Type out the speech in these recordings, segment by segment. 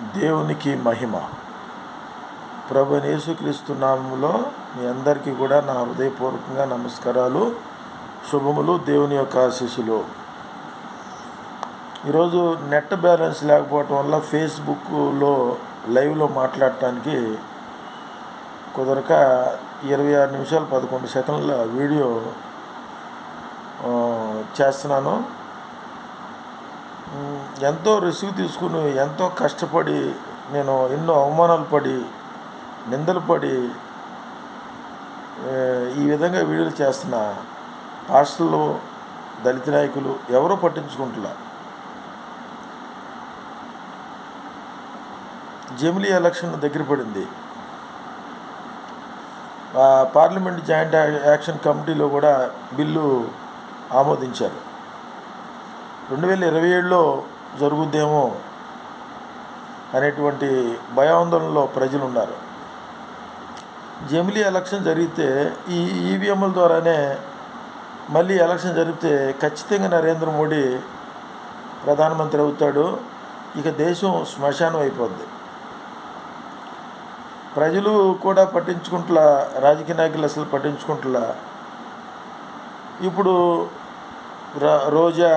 దేవునికి మహిమ. ప్రభు యేసుక్రీస్తు నామంలో మీ అందరికీ కూడా నా హృదయపూర్వకంగా నమస్కారాలు. శుభములు దేవుని యొక్క ఆశీస్సులు. ఈరోజు నెట్ బ్యాలెన్స్ లేకపోవటం వల్ల ఫేస్బుక్లో లైవ్లో మాట్లాడటానికి కుదరక ఇరవై ఆరు నిమిషాలు పదకొండు సెకండ్ల వీడియో చేస్తున్నాను. ఎంతో రిస్క్ తీసుకుని ఎంతో కష్టపడి నేను ఎన్నో అవమానాలు పడి నిందలు పడి ఈ విధంగా వీడియోలు చేస్తున్న పాస్టర్లు దళిత నాయకులు ఎవరో పట్టించుకుంటున్నా జమిలీ ఎలక్షన్ దగ్గర పడింది. పార్లమెంట్ జాయింట్ యాక్షన్ కమిటీలో కూడా బిల్లు ఆమోదించారు. రెండు వేల ఇరవై ఏడులో జరుగుద్దేమో అనేటువంటి భయాందోళనలో ప్రజలు ఉన్నారు జమిలీ ఎలక్షన్ జరిగితే ఈ ఈవీఎంల ద్వారానే మళ్ళీ ఎలక్షన్ జరిగితే ఖచ్చితంగా నరేంద్ర మోడీ ప్రధానమంత్రి అవుతాడు. ఇక దేశం శ్మశానం అయిపోద్ది. ప్రజలు కూడా పట్టించుకుంటులా రాజకీయ నాయకులు అసలు పట్టించుకుంటులా. ఇప్పుడు రోజా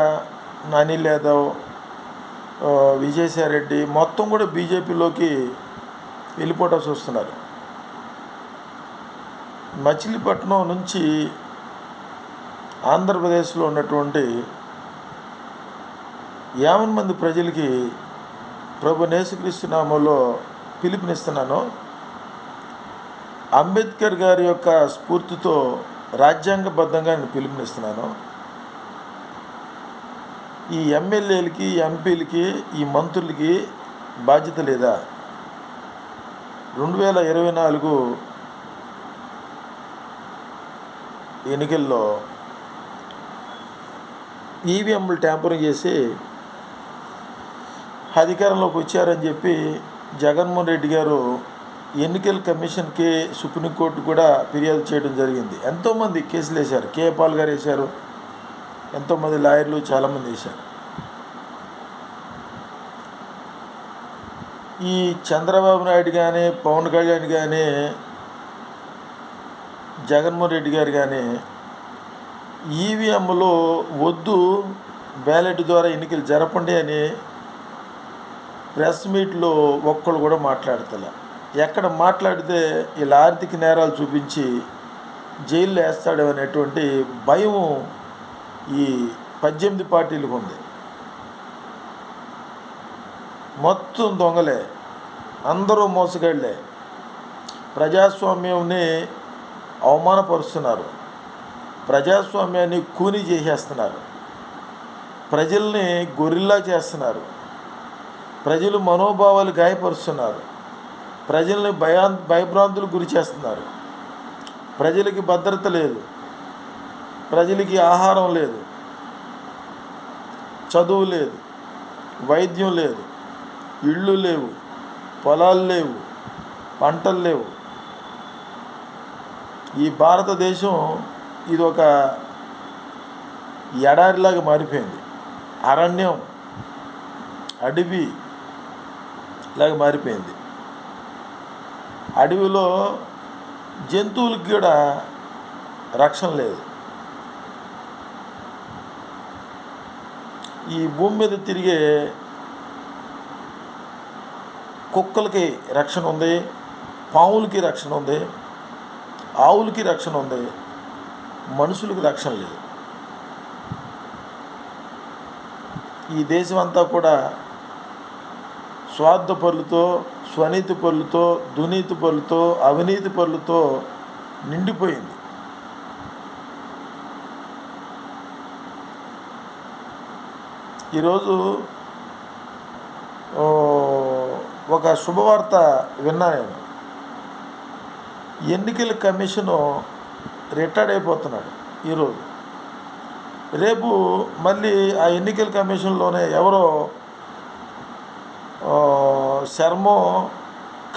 అనిల్ యాదవ్ ఆ, విజయసాయిరెడ్డి మొత్తం కూడా బీజేపీలోకి వెళ్ళిపోవటం చూస్తున్నారు. మచిలీపట్నం నుంచి ఆంధ్రప్రదేశ్లో ఉన్నటువంటి యావన్ మంది ప్రజలకి ప్రభు నేసుక్రీస్తు నామంలో పిలుపునిస్తున్నాను. అంబేద్కర్ గారి యొక్క స్ఫూర్తితో రాజ్యాంగబద్ధంగా నేను పిలుపునిస్తున్నాను. ఈ ఎమ్మెల్యేలకి ఎంపీలకి ఈ మంత్రులకి బాధ్యత లేదా? రెండు వేల ఇరవై నాలుగు ఎన్నికల్లో ఈవీఎంలు ట్యాంపరింగ్ చేసి అధికారంలోకి వచ్చారని చెప్పి జగన్మోహన్ రెడ్డి గారు ఎన్నికల కమిషన్కి సుప్రీంకోర్టు కూడా ఫిర్యాదు చేయడం జరిగింది. ఎంతోమంది కేసులు వేశారు కేపాల్ గారు వేశారు. ఎంతోమంది లాయర్లు చాలామంది వేశారు ఈ చంద్రబాబు నాయుడు కానీ పవన్ కళ్యాణ్ కానీ జగన్మోహన్ రెడ్డి గారు కానీ ఈవీఎంలో వద్దు బ్యాలెట్ ద్వారా ఎన్నికలు జరపండి అని ప్రెస్ మీట్లో ఒక్కళ్ళు కూడా మాట్లాడతలే. ఎక్కడ మాట్లాడితే వీళ్ళ ఆర్థిక నేరాలు చూపించి జైల్లో వేస్తాడు అనేటువంటి భయం ఈ పద్దెనిమిది పార్టీలకు ఉంది మొత్తం దొంగలే. అందరూ మోసగాళ్ళే ప్రజాస్వామ్యంని అవమానపరుస్తున్నారు. ప్రజాస్వామ్యాన్ని కూని చేసేస్తున్నారు. ప్రజల్ని గొరిల్లా చేస్తున్నారు. ప్రజలు మనోభావాలు గాయపరుస్తున్నారు. ప్రజల్ని భయా భయభ్రాంతులకు గురి చేస్తున్నారు. ప్రజలకి భద్రత లేదు. ప్రజలకి ఆహారం లేదు. చదువు లేదు. వైద్యం లేదు. ఇళ్ళు లేవు. పొలాలు లేవు. పంటలు లేవు. ఈ భారతదేశం ఇది ఒక ఎడారిలాగా మారిపోయింది. అరణ్యం అడవి లాగా మారిపోయింది. అడవిలో జంతువులకి కూడా రక్షణ లేదు. ఈ భూమి మీద తిరిగే కుక్కలకి రక్షణ ఉంది పాములకి రక్షణ ఉంది ఆవులకి రక్షణ ఉంది మనుషులకి రక్షణ లేదు. ఈ దేశం అంతా కూడా స్వార్థ పరులతో స్వనీతి పరులతో దునీతి పరులతో అవినీతి పరులతో నిండిపోయింది. ఈరోజు ఒక శుభవార్త విన్నా నేను. ఎన్నికల కమిషను రిటైర్డ్ అయిపోతున్నాడు ఈరోజు. రేపు మళ్ళీ ఆ ఎన్నికల కమిషన్లోనే ఎవరో శర్మో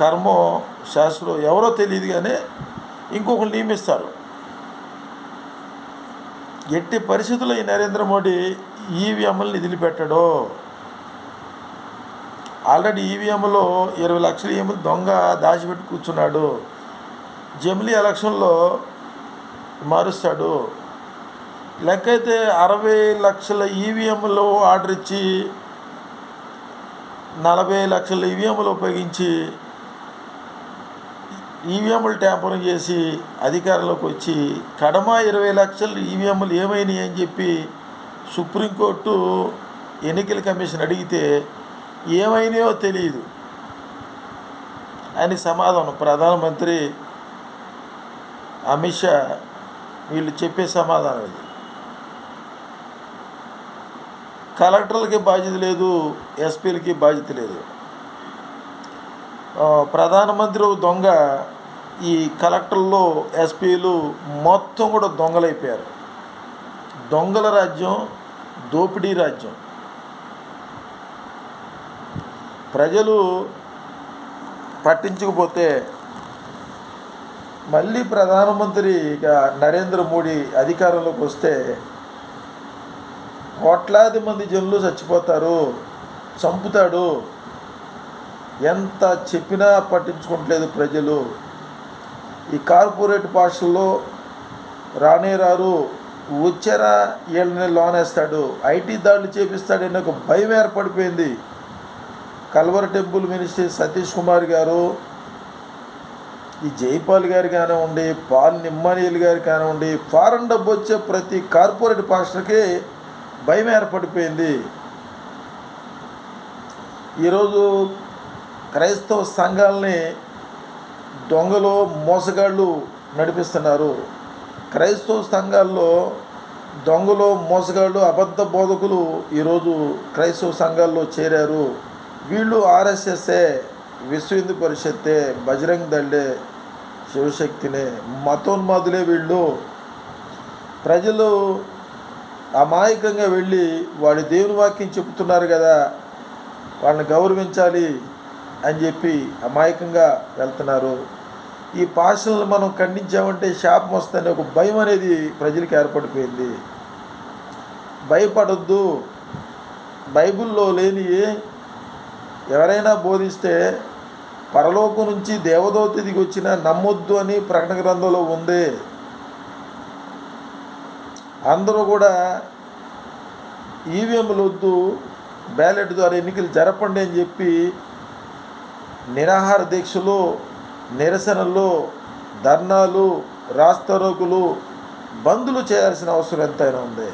కర్మో శాస్త్రం ఎవరో తెలియదు కానీ ఇంకొకరు నియమిస్తారు. ఎట్టి పరిస్థితుల్లో ఈ నరేంద్ర మోడీ ఈవీఎంలను వదిలిపెట్టడో ఆల్రెడీ ఈవీఎంలో ఇరవై లక్షల ఈవీఎంలు దొంగ దాచిపెట్టి కూర్చున్నాడు. జమిలీ ఎలక్షన్లో మారుస్తాడు. లెక్క అయితే అరవై లక్షల ఈవీఎంలు ఆర్డర్ ఇచ్చి నలభై లక్షల ఈవీఎంలు ఉపయోగించి ఈవీఎంలు ట్యాంపరింగ్ చేసి అధికారంలోకి వచ్చి కడమ ఇరవై లక్షలు ఈవీఎంలు ఏమైనాయి అని చెప్పి సుప్రీంకోర్టు ఎన్నికల కమిషన్ అడిగితే ఏమైనాయో తెలియదు. అని సమాధానం ప్రధానమంత్రి అమిత్ షా వీళ్ళు చెప్పే సమాధానం ఇది. కలెక్టర్లకి బాధ్యత లేదు ఎస్పీలకి బాధ్యత లేదు. ప్రధానమంత్రి దొంగ ఈ కలెక్టర్లు ఎస్పీలు మొత్తం కూడా దొంగలైపోయారు. దొంగల రాజ్యం దోపిడీ రాజ్యం. ప్రజలు పట్టించకపోతే మళ్ళీ ప్రధానమంత్రిగా నరేంద్ర మోడీ అధికారంలోకి వస్తే కోట్లాది మంది జనులు చచ్చిపోతారు చంపుతాడు. ఎంత చెప్పినా పట్టించుకోవట్లేదు ప్రజలు. ఈ కార్పొరేట్ భాషల్లో రానే రారు వచ్చారా వీళ్ళని లోనేస్తాడు ఐటీ దాడులు చేపిస్తాడని ఒక భయం ఏర్పడిపోయింది. కల్వర్ టెంపుల్ మినిస్టర్ సతీష్ కుమార్ గారు ఈ జైపాల్ గారు కానివ్వండి పాల్ నిమ్మనీయులు గారు కానివ్వండి ఫారెన్ డబ్బు వచ్చే ప్రతి కార్పొరేట్ పాస్టర్కి భయం ఏర్పడిపోయింది. ఈరోజు క్రైస్తవ సంఘాలని దొంగలు మోసగాళ్ళు నడిపిస్తున్నారు. క్రైస్తవ సంఘాల్లో దొంగలు మోసగాళ్ళు అబద్ధ బోధకులు ఈరోజు క్రైస్తవ సంఘాల్లో చేరారు. వీళ్ళు ఆర్ఎస్ఎస్ఏ విశ్వ హిందూ పరిషత్తే బజరంగ్ దళ్ళే శివశక్తినే మతోన్మాదులే వీళ్ళు. ప్రజలు అమాయకంగా వెళ్ళి వాడి దేవుని వాక్యం చెబుతున్నారు కదా. వాళ్ళని గౌరవించాలి అని చెప్పి అమాయకంగా వెళ్తున్నారు. ఈ పాషలను మనం ఖండించామంటే శాపం వస్తుందనే ఒక భయం అనేది ప్రజలకు ఏర్పడిపోయింది. భయపడొద్దు. బైబిల్లో లేని ఎవరైనా బోధిస్తే పరలోకం నుంచి దేవదోత దిగి వచ్చిన నమ్మొద్దు అని ప్రకటన గ్రంథంలో ఉంది. అందరూ కూడా ఈవీఎంలు వద్దు బ్యాలెట్ ద్వారా ఎన్నికలు జరపండి అని చెప్పి నిరాహార దీక్షలు నిరసనలు ధర్నాలు రాస్తారోకులు బందులు చేయాల్సిన అవసరం ఎంతైనా ఉంది.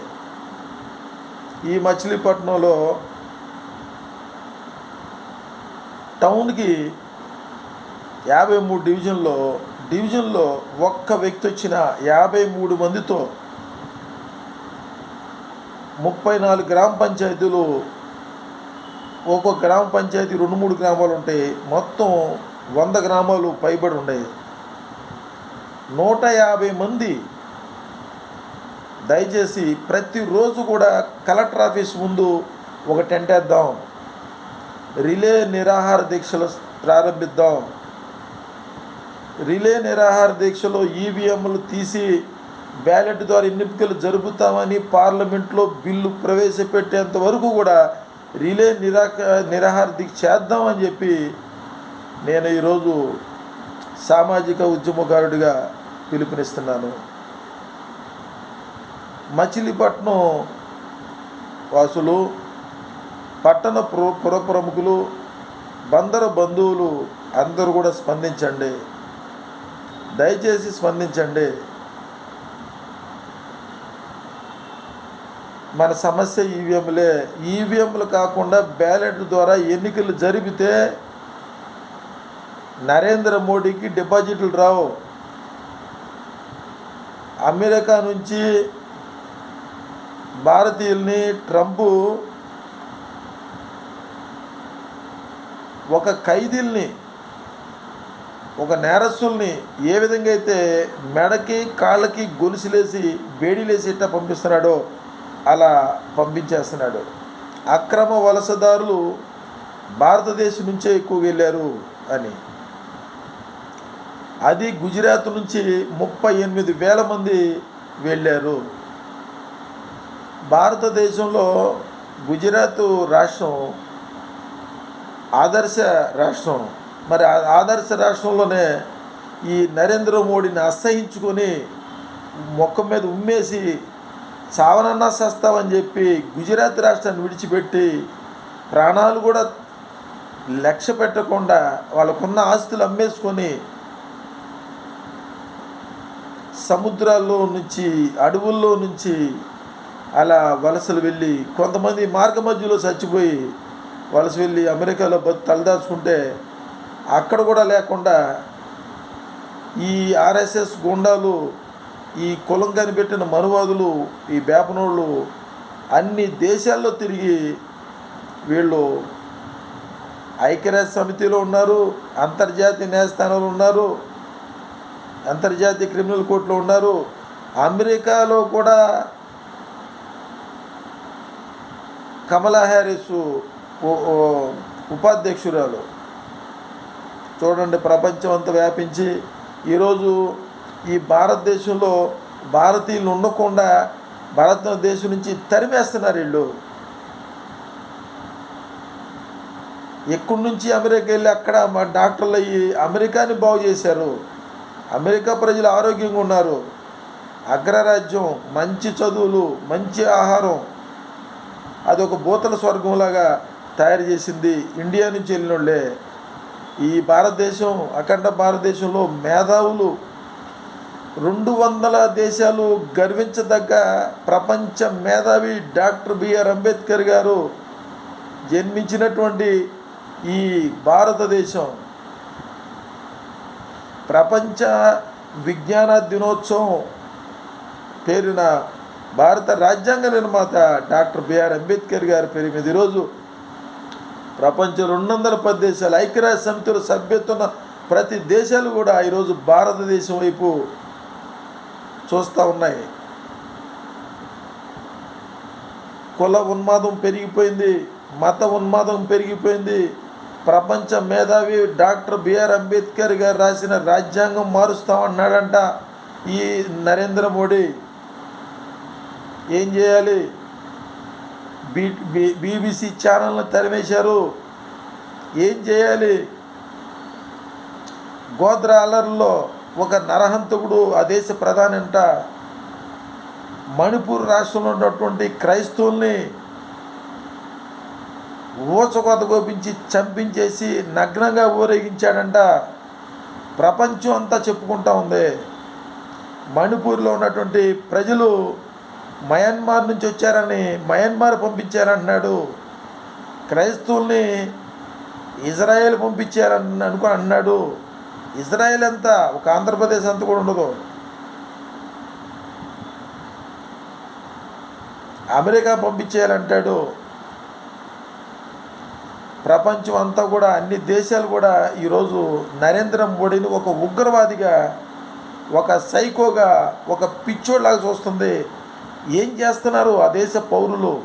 ఈ మచిలీపట్నంలో టౌన్కి యాభై మూడు డివిజన్లో డివిజన్లో ఒక్క వ్యక్తి వచ్చిన యాభై మూడు మందితో ముప్పై నాలుగు గ్రామ పంచాయతీలు ఒక్కొక్క గ్రామ పంచాయతీ రెండు మూడు గ్రామాలు ఉంటాయి మొత్తం వంద గ్రామాలు పైబడి ఉన్నాయి నూట యాభై మంది దయచేసి ప్రతిరోజు కూడా కలెక్టర్ ఆఫీస్ ముందు ఒక టెంట్ వేద్దాం. రిలే నిరాహార దీక్షలు ప్రారంభిద్దాం. రిలే నిరాహార దీక్షలో ఈవీఎంలు తీసి బ్యాలెట్ ద్వారా ఎన్నికలు జరుపుతామని పార్లమెంట్లో బిల్లు ప్రవేశపెట్టేంత వరకు కూడా రిలే నిరాక నిరాహార దీక్ష చేద్దామని చెప్పి నేను ఈరోజు సామాజిక ఉద్యమకారుడిగా పిలుపునిస్తున్నాను. మచిలీపట్నం వాసులు పట్టణ పుర పుర ప్రముఖులు బందర బంధువులు అందరూ కూడా స్పందించండి. దయచేసి స్పందించండి. మన సమస్య ఈవీఎంలే. ఈవీఎంలు కాకుండా బ్యాలెట్ ద్వారా ఎన్నికలు జరిపితే నరేంద్ర మోడీకి డిపాజిట్లు రావు. అమెరికా నుంచి భారతీయుల్ని ట్రంప్ ఒక ఖైదీల్ని ఒక నేరస్తుల్ని ఏ విధంగా అయితే మెడకి కాళ్ళకి గొలుసులేసి బేడీలేసి ఇట్లా పంపిస్తున్నాడో అలా పంపించేస్తున్నాడు. అక్రమ వలసదారులు భారతదేశం నుంచే ఎక్కువ వెళ్ళారు అని. అది గుజరాత్ నుంచి ముప్పై ఎనిమిది వేల మంది వెళ్ళారు. భారతదేశంలో గుజరాత్ రాష్ట్రం ఆదర్శ రాష్ట్రం. మరి ఆదర్శ రాష్ట్రంలోనే ఈ నరేంద్ర మోడీని అసహించుకొని మొక్క మీద ఉమ్మేసి చావనన్నా సస్తావని చెప్పి గుజరాత్ రాష్ట్రాన్ని విడిచిపెట్టి ప్రాణాలు కూడా లక్ష్య పెట్టకుండా వాళ్ళకున్న ఆస్తులు అమ్మేసుకొని సముద్రాల్లో నుంచి అడవుల్లో నుంచి అలా వలసలు వెళ్ళి కొంతమంది మార్గ మధ్యలో చచ్చిపోయి వలస వెళ్ళి అమెరికాలో తలదాచుకుంటే అక్కడ కూడా లేకుండా ఈ ఆర్ఎస్ఎస్ గుండాలు ఈ కులం కనిపెట్టిన మనువాదులు ఈ బేపనోళ్ళు అన్ని దేశాల్లో తిరిగి వీళ్ళు ఐక్యరాజ్య సమితిలో ఉన్నారు అంతర్జాతీయ న్యాయస్థానంలో ఉన్నారు అంతర్జాతీయ క్రిమినల్ కోర్టులో ఉన్నారు. అమెరికాలో కూడా కమలా హ్యారిస్ ఉపాధ్యక్షురాలు. చూడండి ప్రపంచం అంతా వ్యాపించి ఈరోజు ఈ భారతదేశంలో భారతీయులు ఉండకుండా భారతదేశం నుంచి తరిమేస్తున్నారు వీళ్ళు. ఎక్కడి నుంచి అమెరికా వెళ్ళి అక్కడ మా డాక్టర్లు అయ్యి అమెరికాని బాగు చేశారు. అమెరికా ప్రజలు ఆరోగ్యంగా ఉన్నారు. అగ్రరాజ్యం మంచి చదువులు మంచి ఆహారం. అది ఒక భూతల స్వర్గంలాగా తయారు చేసింది ఇండియా నుంచి వెళ్ళిన వాళ్ళే ఈ భారతదేశం అఖండ భారతదేశంలో మేధావులు రెండు వందల దేశాలు గర్వించదగ్గ ప్రపంచ మేధావి డాక్టర్ బిఆర్ అంబేద్కర్ గారు జన్మించినటువంటి ఈ భారతదేశం. ప్రపంచ విజ్ఞాన దినోత్సవం పేరున భారత రాజ్యాంగ నిర్మాత డాక్టర్ బిఆర్ అంబేద్కర్ గారి పేరు మీద ఈరోజు ప్రపంచ రెండు వందల పది దేశాలు ఐక్యరాజ్య సమితిలో సభ్యత్వం ప్రతి దేశాలు కూడా ఈరోజు భారతదేశం వైపు చూస్తూ ఉన్నాయి. కుల ఉన్మాదం పెరిగిపోయింది మత ఉన్మాదం పెరిగిపోయింది. ప్రపంచ మేధావి డాక్టర్ బిఆర్ అంబేద్కర్ గారు రాసిన రాజ్యాంగం మారుస్తామన్నాడంట ఈ నరేంద్ర మోడీ. ఏం చేయాలి? బీ బీ- బీబీసీ ఛానల్ని తరిమేశారు. ఏం చేయాలి? గోద్రా అలర్లో ఒక నరహంతకుడు ఆ దేశ ప్రధానంట మణిపూర్ రాష్ట్రంలో ఉన్నటువంటి క్రైస్తవుల్ని ఊచకోత గోపించి చంపించేసి నగ్నంగా ఊరేగించాడంట. ప్రపంచం అంతా చెప్పుకుంటా ఉంది. మణిపూర్లో ఉన్నటువంటి ప్రజలు మయన్మార్ నుంచి వచ్చారని మయన్మార్ పంపించారంటున్నాడు క్రైస్తవుల్ని ఇజ్రాయెల్ పంపించారని అనుకో అన్నాడు. ఇజ్రాయెల్ ఎంత ఒక ఆంధ్రప్రదేశ్ అంత కూడా ఉండదు. అమెరికా పంపించేయాలంటాడు. ప్రపంచం అంతా కూడా అన్ని దేశాలు కూడా ఈరోజు నరేంద్ర మోడీని ఒక ఉగ్రవాదిగా ఒక సైకోగా ఒక పిచ్చోడ్లాగా చూస్తుంది. ఏం చేస్తున్నారు ఆ దేశ పౌరులు?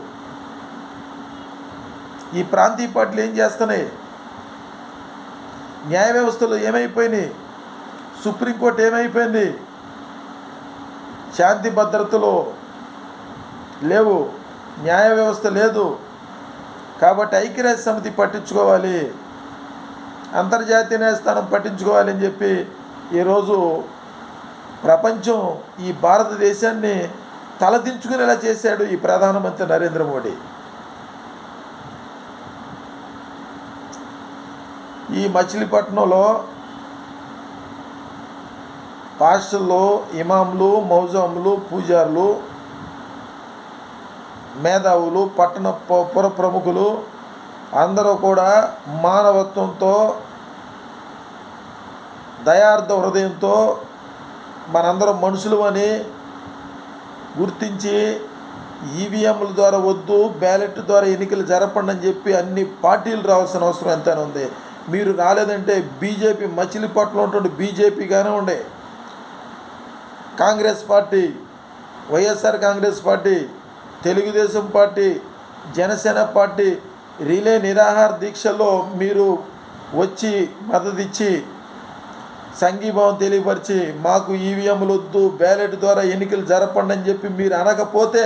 ఈ ప్రాంతీయ పార్టీలు ఏం చేస్తున్నాయి? న్యాయ వ్యవస్థలు ఏమైపోయినాయి? సుప్రీంకోర్టు ఏమైపోయింది? శాంతి భద్రతలు లేవు న్యాయ వ్యవస్థ లేదు. కాబట్టి ఐక్యరాజ్య సమితి పట్టించుకోవాలి. అంతర్జాతీయ న్యాయస్థానం పట్టించుకోవాలి అని చెప్పి ఈరోజు ప్రపంచం ఈ భారతదేశాన్ని తలదించుకునేలా చేశాడు ఈ ప్రధానమంత్రి నరేంద్ర మోడీ. ఈ మచిలీపట్నంలో పాస్టర్లు ఇమాంలు మౌజాములు పూజారులు మేధావులు పట్టణ పుర ప్రముఖులు అందరూ కూడా మానవత్వంతో దయార్థ హృదయంతో మనందరం మనుషులు అని గుర్తించి ఈవీఎంల ద్వారా వద్దు బ్యాలెట్ ద్వారా ఎన్నికలు జరపండి అని చెప్పి అన్ని పార్టీలు రావాల్సిన అవసరం ఎంతైనా ఉంది. మీరు రాలేదంటే బీజేపీ మచిలీపట్నంలో ఉన్నటువంటి బీజేపీ ఉండే. Congress party YSR Congress party Telugu Desam party Janasena party relay నిరాహార దీక్షల్లో మీరు వచ్చి మద్దతిచ్చి సంఘీభావం తెలియపరిచి మాకు ఈవీఎంలు వద్దు బ్యాలెట్ ద్వారా ఎన్నికలు జరపండి అని చెప్పి మీరు అనకపోతే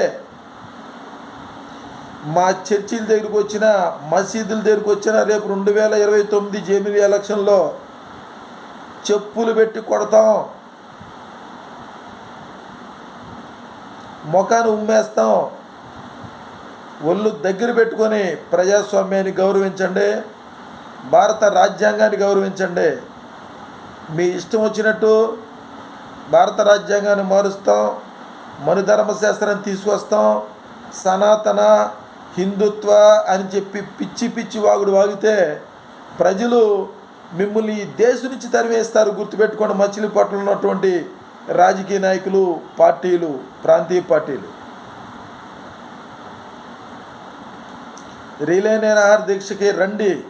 మా చర్చిల దగ్గరికి వచ్చిన మసీదుల దగ్గరికి వచ్చిన రేపు రెండు వేల ఇరవై తొమ్మిది జమిలీ ఎలక్షన్లో చెప్పులు పెట్టి కొడతాం. ముఖాన్ని ఉమ్మేస్తాం. ఒళ్ళు దగ్గర పెట్టుకొని ప్రజాస్వామ్యాన్ని గౌరవించండి. భారత రాజ్యాంగాన్ని గౌరవించండి. మీ ఇష్టం వచ్చినట్టు భారత రాజ్యాంగాన్ని మారుస్తాం. మనుధర్మ శాస్త్రాన్ని తీసుకొస్తాం. సనాతన హిందుత్వ అని చెప్పి పిచ్చి పిచ్చి వాగుడు వాగితే ప్రజలు మిమ్మల్ని ఈ దేశం నుంచి తరివేస్తారు గుర్తుపెట్టుకోండి. మచిలీపట్నంలో ఉన్నటువంటి రాజకీయ నాయకులు పార్టీలు ప్రాంతీయ పార్టీలు. రిలే ఆహార దీక్షకి రండి.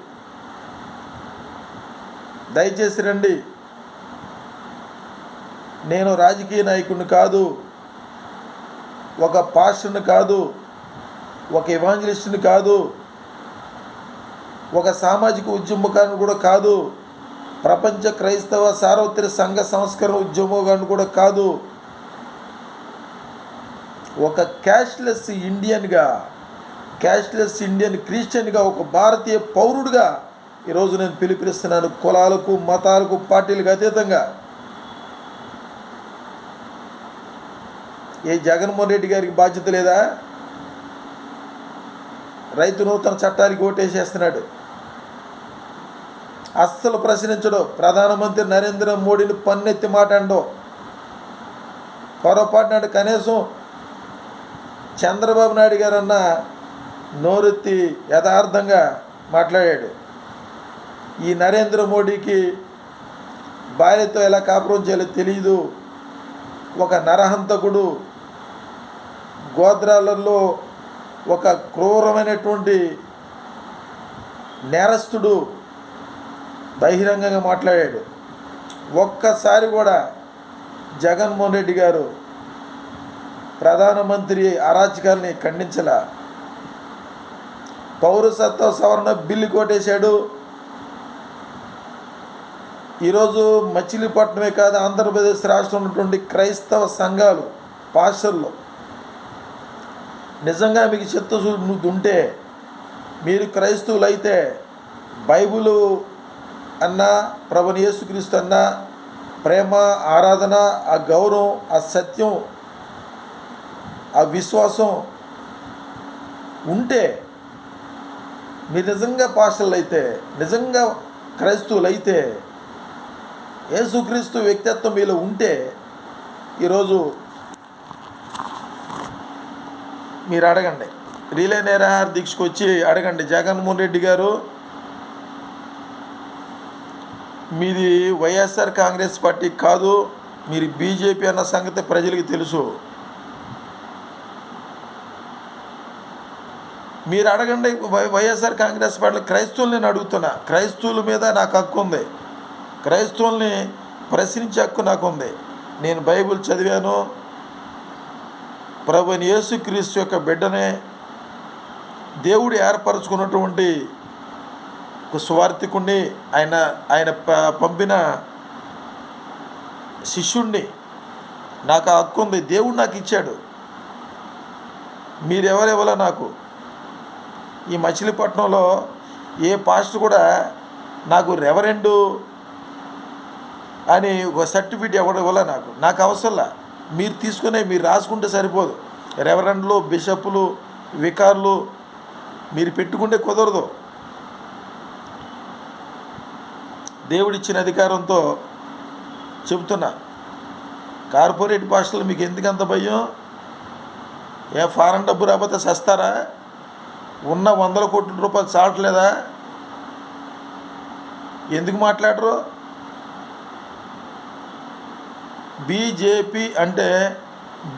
దయచేసి రండి. నేను రాజకీయ నాయకుడిని కాదు ఒక పాస్టర్ని కాదు ఒక ఇవాంజలిస్ట్ని కాదు ఒక సామాజిక ఉద్యమకాన్ని కూడా కాదు ప్రపంచ క్రైస్తవ సార్వత్రిక సంఘ సంస్కరణ ఉద్యమకాన్ని కూడా కాదు. ఒక క్యాష్లెస్ ఇండియన్గా క్యాష్లెస్ ఇండియన్ క్రిస్టియన్గా ఒక భారతీయ పౌరుడిగా ఈరోజు నేను పిలిపిస్తున్నాను కులాలకు మతాలకు పార్టీలకు అతీతంగా. ఏ జగన్మోహన్ రెడ్డి గారికి బాధ్యత లేదా? రైతు నూతన చట్టానికి ఓటేసేస్తున్నాడు. అస్సలు ప్రశ్నించడు. ప్రధానమంత్రి నరేంద్ర మోడీని పన్నెత్తి మాట్లాడో పొరపాటునాడు కనీసం చంద్రబాబు నాయుడు గారన్న నోరెత్తి యథార్థంగా మాట్లాడాడు. ఈ నరేంద్ర మోడీకి భార్యతో ఎలా కాపురం చేయాలో తెలియదు ఒక నరహంతకుడు గోద్రాలలో ఒక క్రూరమైనటువంటి నేరస్తుడు బహిరంగంగా మాట్లాడాడు. ఒక్కసారి కూడా జగన్మోహన్ రెడ్డి గారు ప్రధానమంత్రి అరాచకాల్ని ఖండించలా. పౌరసత్వ సవరణ బిల్లు కొట్టేశాడు. ఈరోజు మచిలీపట్నమే కాదు ఆంధ్రప్రదేశ్ రాష్ట్రంలో ఉన్నటువంటి క్రైస్తవ సంఘాలు పాస్టర్లు నిజంగా మీకు చిత్తశుద్ధి ఉంటే మీరు క్రైస్తవులు అయితే బైబిలు అన్న ప్రభుని యేసుక్రీస్తు అన్న ప్రేమ ఆరాధన ఆ గౌరవం ఆ సత్యం ఆ విశ్వాసం ఉంటే మీరు నిజంగా పాస్టర్లు అయితే నిజంగా క్రైస్తవులు అయితే యేసుక్రీస్తు వ్యక్తిత్వం మీలో ఉంటే ఈరోజు మీరు అడగండి. రీలే నిరాహార దీక్షకు వచ్చి అడగండి. జగన్మోహన్ రెడ్డి గారు మీది వైఎస్ఆర్ కాంగ్రెస్ పార్టీ కాదు మీరు బీజేపీ అన్న సంగతి ప్రజలకు తెలుసు. మీరు అడగండి వై వైఎస్ఆర్ కాంగ్రెస్ పార్టీ క్రైస్తవుల్ని నేను అడుగుతున్నా. క్రైస్తవుల మీద నాకు హక్కు ఉంది. క్రైస్తవుల్ని ప్రశ్నించే హక్కు నాకు ఉంది. నేను బైబిల్ చదివాను ప్రభుని యేసుక్రీస్తు యొక్క బిడ్డనే దేవుడు ఏర్పరచుకున్నటువంటి స్వార్థికుణ్ణి ఆయన ఆయన ప- పంపిన శిష్యుణ్ణి నాకు ఆ హక్కు ఉంది. దేవుడు నాకు ఇచ్చాడు. మీరెవరెవరో నాకు. ఈ మచిలీపట్నంలో ఏ పాస్టర్ కూడా నాకు రెవరెండు అని ఒక సర్టిఫికేట్ ఇవ్వడం వల్ల నాకు? నాకు అవసరంలా? మీరు తీసుకునే మీరు రాసుకుంటే సరిపోదు. రెవరెండ్లు బిషప్లు వికార్లు మీరు పెట్టుకుంటే కుదరదు. దేవుడిచ్చిన అధికారంతో చెబుతున్నా కార్పొరేట్ భాషలు మీకు ఎందుకు అంత భయం? ఏ ఫారెన్ డబ్బు రాకపోతే సస్తారా? ఉన్న వందల కోట్ల రూపాయలు చాలట్లేదా ఎందుకు మాట్లాడరు? బీజేపీ అంటే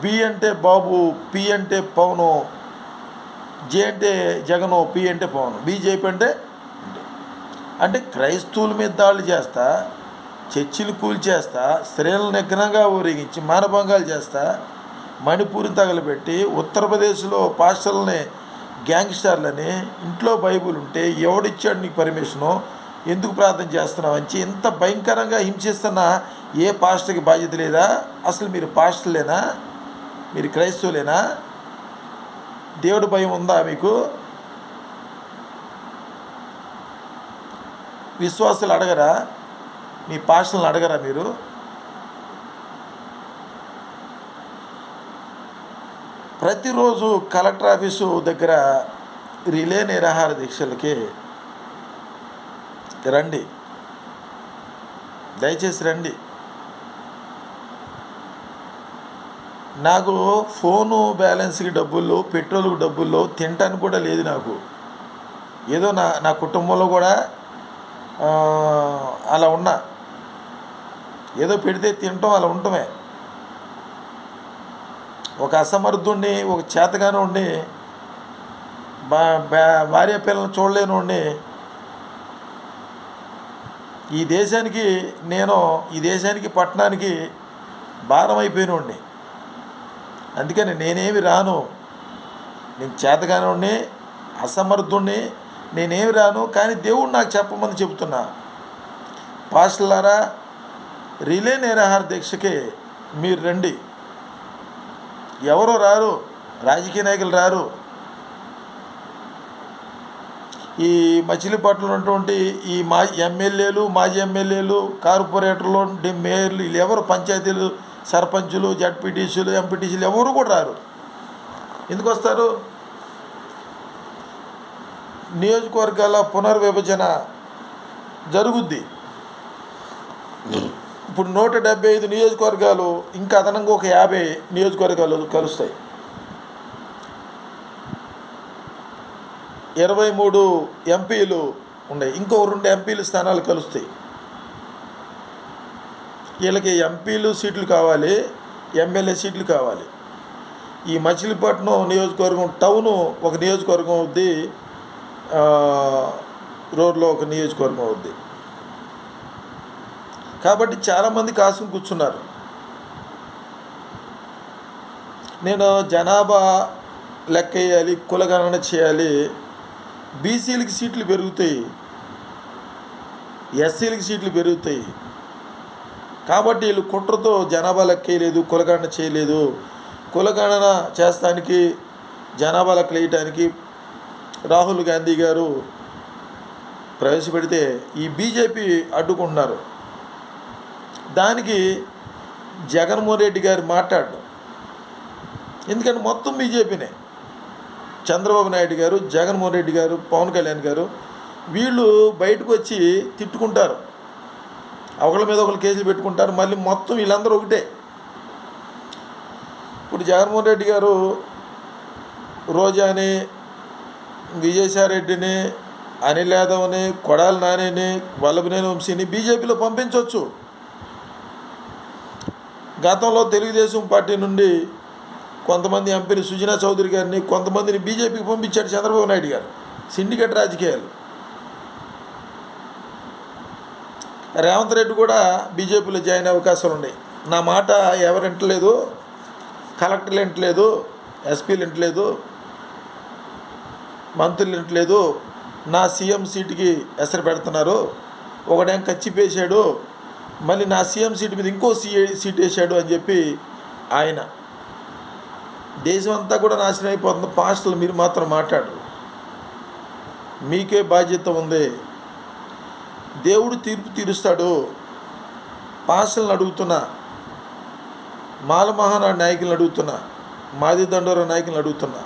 బి అంటే బాబు పి అంటే పవను జే అంటే జగను పి అంటే పవన్. బీజేపీ అంటే అంటే క్రైస్తవుల మీద దాడులు చేస్తా చర్చిలు కూల్చేస్తా స్త్రీలను నిఘ్నంగా ఊరేగించి మానభంగాలు చేస్తా మణిపూర్ని తగలబెట్టి ఉత్తరప్రదేశ్లో పాస్టర్లని గ్యాంగ్స్టర్లని ఇంట్లో బైబుల్ ఉంటే ఎవడిచ్చాడు నీకు పర్మిషను? ఎందుకు ప్రార్థన చేస్తున్నావు? అని ఇంత భయంకరంగా హింసిస్తున్న ఏ పాస్టర్కి బాధ్యత లేదా? అసలు మీరు పాస్టర్లేనా? మీరు క్రైస్తవులేనా? దేవుడి భయం ఉందా మీకు? విశ్వాసులు అడగరా? మీ పాస్టర్లను అడగరా మీరు? ప్రతిరోజు కలెక్టర్ ఆఫీసు దగ్గర రిలే నిరాహార దీక్షలకి రండి. దయచేసి రండి. నాకు ఫోను బ్యాలెన్స్కి డబ్బులు పెట్రోల్కి డబ్బులు తినటానికి కూడా లేదు నాకు. ఏదో నా నా కుటుంబంలో కూడా అలా ఉన్నా. ఏదో పెడితే తినటం అలా ఉండటమే ఒక అసమర్థుణ్ణి ఒక చేతగానే ఉండి బా భార్య పిల్లల్ని చూడలేను ఈ దేశానికి నేను ఈ దేశానికి పట్టణానికి భారం అయిపోయినోడిని అందుకని నేనేమి రాను. నేను చేతగానే అసమర్థుణ్ణి నేనేమి రాను కానీ దేవుడు నాకు చెప్పమని చెబుతున్నా. పాస్టర్లారా రిలే నిరాహార దీక్షకి మీరు రండి. ఎవరు రారు రాజకీయ నాయకులు రారు. ఈ మచిలీపట్నంలో ఉన్నటువంటి ఈ మా ఎమ్మెల్యేలు మాజీ ఎమ్మెల్యేలు కార్పొరేటర్లు మేయర్లు వీళ్ళు ఎవరు పంచాయతీలు సర్పంచులు జడ్పీటీసీలు ఎంపీటీసీలు ఎవరు కూడా రారు. ఎందుకు వస్తారు? నియోజకవర్గాల పునర్విభజన జరుగుద్ది. ఇప్పుడు నూట డెబ్బై ఐదు నియోజకవర్గాలు ఇంకా అదనంగా ఒక యాభై నియోజకవర్గాలు కలుస్తాయి. ఇరవై మూడు ఎంపీలు ఉన్నాయి ఇంకో రెండు ఎంపీలు స్థానాలు కలుస్తాయి. వీళ్ళకి ఎంపీలు సీట్లు కావాలి ఎమ్మెల్యే సీట్లు కావాలి. ఈ మచిలీపట్నం నియోజకవర్గం టౌను ఒక నియోజకవర్గం అవుద్ది రోడ్లో ఒక నియోజకవర్గం అవుద్ది. కాబట్టి చాలామంది కాసుకుని కూర్చున్నారు. నేను జనాభా లెక్క వేయాలి కులగణన చేయాలి. బీసీలకి సీట్లు పెరుగుతాయి ఎస్సీలకి సీట్లు పెరుగుతాయి. కాబట్టి వీళ్ళు కుట్రతో జనాభా లెక్కేయలేదు కులగణన చేయలేదు. కులగణన చేస్తానికి జనాభా లెక్కలు వేయటానికి రాహుల్ గాంధీ గారు ప్రవేశపెడితే ఈ బీజేపీ అడ్డుకుంటున్నారు. దానికి జగన్మోహన్ రెడ్డి గారు మాట్లాడు ఎందుకంటే మొత్తం బీజేపీనే. చంద్రబాబు నాయుడు గారు జగన్మోహన్ రెడ్డి గారు పవన్ కళ్యాణ్ గారు వీళ్ళు బయటకు వచ్చి తిట్టుకుంటారు. ఒకళ్ళ మీద ఒకళ్ళు కేసులు పెట్టుకుంటారు. మళ్ళీ మొత్తం వీళ్ళందరూ ఒకటే. ఇప్పుడు జగన్మోహన్ రెడ్డి గారు రోజాని విజయసాయిరెడ్డిని అనిల్ యాదవ్ని కొడాలి నానిని వల్లభనేని వంశీని బీజేపీలో పంపించవచ్చు గతంలో తెలుగుదేశం పార్టీ నుండి కొంతమంది ఎంపీని సుజనా చౌదరి గారిని కొంతమందిని బీజేపీకి పంపించాడు చంద్రబాబు నాయుడు గారు. సిండికేట్ రాజకీయాలు. రేవంత్ రెడ్డి కూడా బీజేపీలో జాయిన్ అయ్యే అవకాశాలు ఉన్నాయి. నా మాట ఎవరు వింటలేదు కలెక్టర్లు వింటలేదు ఎస్పీలు వింటలేదు మంత్రులు వింటలేదు నా సీఎం సీటుకి ఎసరు పెడుతున్నారు. ఒకడేం కచ్చిపేశాడు మళ్ళీ నా సీఎం సీటు మీద ఇంకో సీ సీట్ వేసాడు అని చెప్పి ఆయన. దేశం అంతా కూడా నాశనం అయిపోతుంది పాస్టర్లు మీరు మాత్రం మాట్లాడరు. మీకే బాధ్యత ఉంది. దేవుడు తీర్పు తీరుస్తాడు. పాసలను అడుగుతున్నా మాల నాయకులను అడుగుతున్నా మాది దండోర నాయకులను అడుగుతున్నా.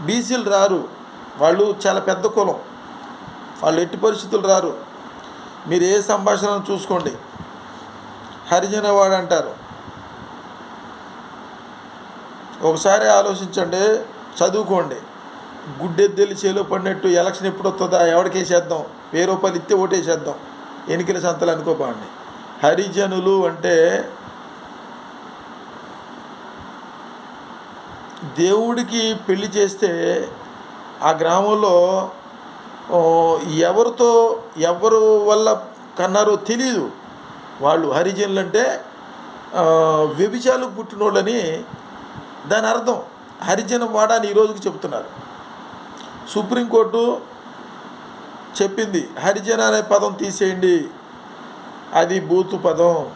బీసీలు రారు. వాళ్ళు చాలా పెద్ద కులం. వాళ్ళు ఎట్టి పరిస్థితులు రారు. మీరు ఏ సంభాషణ చూసుకోండి. హరిజన వాడు అంటారు. ఒకసారి ఆలోచించండి చదువుకోండి. గుడ్డెద్దెలు చేలో పడినట్టు ఎలక్షన్ ఎప్పుడు వస్తుందా? ఎవరికేసేద్దాం వెయ్యి రూపాయలు ఇస్తే ఓటేసేద్దాం. ఎన్నికల సంతలు అనుకోబాండి. హరిజనులు అంటే దేవుడికి పెళ్ళి చేస్తే ఆ గ్రామంలో ఎవరితో ఎవరు వల్ల కన్నారో తెలియదు వాళ్ళు హరిజనులు అంటే ఆ, పుట్టినోళ్ళని దాని అర్థం. హరిజన వాడాని అని ఈరోజుకి చెప్తున్నారు. సుప్రీంకోర్టు చెప్పింది హరిజన అనే పదం తీసేయండి. అది బూతు పదం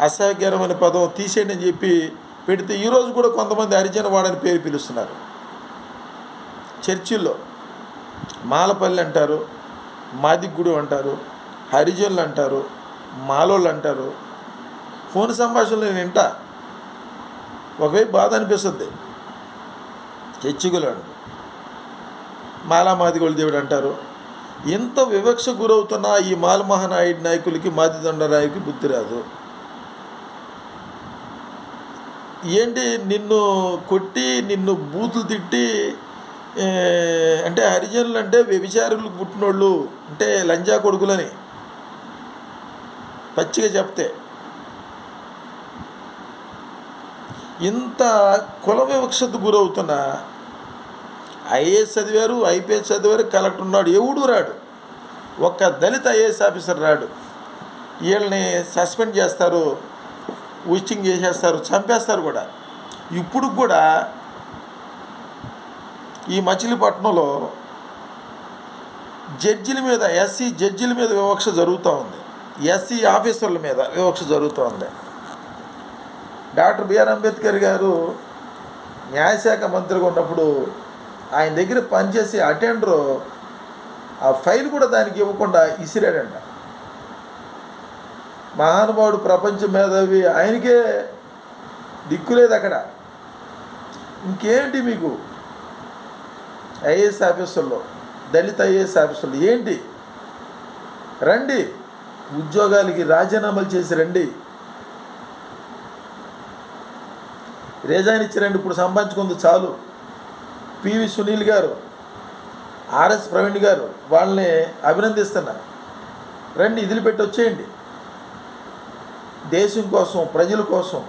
అసహ్యకరమైన పదం తీసేయండి అని చెప్పి పెడితే ఈరోజు కూడా కొంతమంది హరిజన వాడని పేరు పిలుస్తున్నారు. చర్చిల్లో మాలపల్లి అంటారు మాదిగుడు అంటారు హరిజనులు అంటారు మాలోళ్ళు అంటారు. ఫోన్ సంభాషణలు నేను వింటా. ఒకవైపు బాధ అనిపిస్తుంది. హెచ్చుగులాడు మాలామాదిగోళ్ళు దేవుడు అంటారు ఎంత వివక్ష గురవుతున్న ఈ మాలమహానాయుడు నాయకులకి మాదిదండరాయుకి బుద్ధి రాదు. ఏంటి నిన్ను కొట్టి నిన్ను బూతులు తిట్టి అంటే హరిజనులు అంటే వ్యభిచారులు పుట్టినోళ్ళు అంటే లంజా కొడుకులని పచ్చిగా చెప్తే ఇంత కుల వివక్షత గురవుతున్న ఐఏఎస్ చదివారు ఐపీఎస్ చదివారు కలెక్టర్ ఉన్నాడు ఎవడు రాడు. ఒక్క దళిత ఐఏఎస్ ఆఫీసర్ రాడు. వీళ్ళని సస్పెండ్ చేస్తారు ఉచిటింగ్ చేసేస్తారు చంపేస్తారు కూడా. ఇప్పుడు కూడా ఈ మచిలీపట్నంలో జడ్జిల మీద ఎస్సీ జడ్జిల మీద వివక్ష జరుగుతూ ఉంది. ఎస్సీ ఆఫీసర్ల మీద వివక్ష జరుగుతూ ఉంది. డాక్టర్ బిఆర్ అంబేద్కర్ గారు న్యాయశాఖ మంత్రిగా ఉన్నప్పుడు ఆయన దగ్గర పనిచేసే అటెండరు ఆ ఫైల్ కూడా దానికి ఇవ్వకుండా ఇసిరాడంట. మహానుభావుడు ప్రపంచ మేధావి ఆయనకే దిక్కులేదు అక్కడ. ఇంకేంటి మీకు? ఐఏఎస్ ఆఫీసర్లో దళిత ఐఏఎస్ ఆఫీసుల్లో ఏంటి? రండి ఉద్యోగాలకి రాజీనామాలు చేసి రండి. రేజాన్ రండి ఇప్పుడు సంపాదించుకుంది చాలు. పివి సునీల్ గారు ఆర్ఎస్ ప్రవీణ్ గారు వాళ్ళని అభినందిస్తున్నా రండి ఇదిలిపెట్టి వచ్చేయండి. దేశం కోసం ప్రజల కోసం